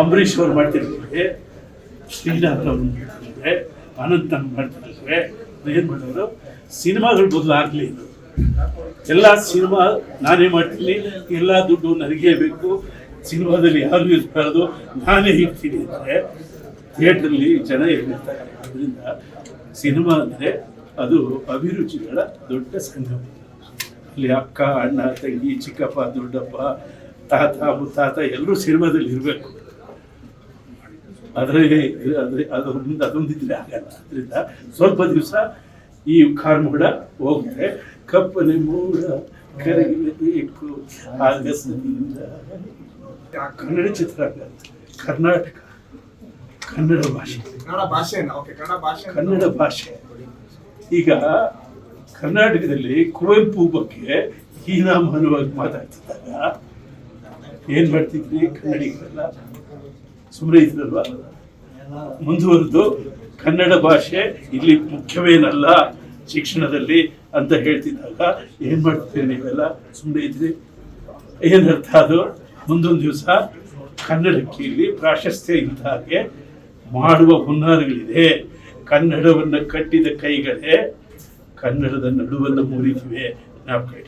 ಅಂಬರೀಷ್ ಅವ್ರು ಮಾಡ್ತಿರ್ತಾರೆ, ಶ್ರೀನಾಥ್ ಅವ್ರು ಮಾಡ್ತಿರ್ತಾರೆ, ಅನಂತ್ ಅವ್ರು ಮಾಡ್ತಿರ್ತಾರೆ ಏನು ಮಾಡೋರು ಸಿನಿಮಾಗಳು ಬದಲಾಗಲಿ ಎಲ್ಲ ಸಿನಿಮಾ ನಾನೇ ಮಾಡ್ತೀನಿ, ಎಲ್ಲ ದುಡ್ಡು ನನಗೇ ಬೇಕು, ಸಿನಿಮಾದಲ್ಲಿ ಯಾರು ಇರಬಾರ್ದು, ನಾನೇ ಇರ್ತೀನಿ ಅಂದರೆ ಥಿಯೇಟ್ರಲ್ಲಿ ಜನ ಹೇಳಿರ್ತಾರೆ ಅದರಿಂದ ಸಿನಿಮಾ ಅಂದರೆ ಅದು ಅಭಿರುಚಿಗಳ ದೊಡ್ಡ ಸಂಗಮ. ಅಲ್ಲಿ ಅಕ್ಕ, ಅಣ್ಣ, ತಂಗಿ, ಚಿಕ್ಕಪ್ಪ, ದೊಡ್ಡಪ್ಪ, ತಾತ, ಮುತ್ತಾತ ಎಲ್ಲರೂ ಸಿನಿಮಾದಲ್ಲಿ ಇರಬೇಕು. ಆದರೆ ಅದ್ರ ಅದೊಂದು ಅದೊಂದಿದ್ರೆ ಆಗಲ್ಲ. ಅದರಿಂದ ಸ್ವಲ್ಪ ದಿವಸ ಈ ಕಾರ್ಮೋಡ ಹೋಗುತ್ತೆ ಕಪ್ಪನೆ ಮೂಡ ಕರಗಬೇಕು ಆಗಸದಿಂದ ಕನ್ನಡ ಚಿತ್ರರಂಗ ಕರ್ನಾಟಕ. ಕನ್ನಡ ಭಾಷೆ. ಕನ್ನಡ ಭಾಷೆ ಕನ್ನಡ ಭಾಷೆ. ಈಗ ಕರ್ನಾಟಕದಲ್ಲಿ ಕುವೆಂಪು ಬಗ್ಗೆ ಹೀನಾಮಾನವಾಗಿ ಮಾತಾಡ್ತಿದ್ದಾಗ ಏನ್ ಮಾಡ್ತಿದ್ವಿ ಕನ್ನಡಿಗರೆಲ್ಲ ಸುಮ್ಮನೆ ಇದ್ರಲ್ವಾ? ಮುಂದುವರೆದು ಕನ್ನಡ ಭಾಷೆ ಇಲ್ಲಿ ಮುಖ್ಯವೇನಲ್ಲ ಶಿಕ್ಷಣದಲ್ಲಿ ಅಂತ ಹೇಳ್ತಿದ್ದಾಗ ಏನ್ ಮಾಡ್ತೀರಿ ನೀವೆಲ್ಲ? ಸುಮ್ಮನೆ ಇದ್ರಿ. ಏನರ್ಥ ಅದು? ಮುಂದೊಂದು ದಿವಸ ಕನ್ನಡಕ್ಕೆ ಇಲ್ಲಿ ಪ್ರಾಶಸ್ತ್ಯ ಇದ್ದ ಹಾಗೆ ಮಾಡುವ ಹುನ್ನಾರಗಳಿದೆ. ಕನ್ನಡವನ್ನು ಕಟ್ಟಿದ ಕೈಗಳೇ ಕನ್ನಡದ ನಡುವನ್ನು ಮುರಿದಿವೆ ನಾವು ಕೈ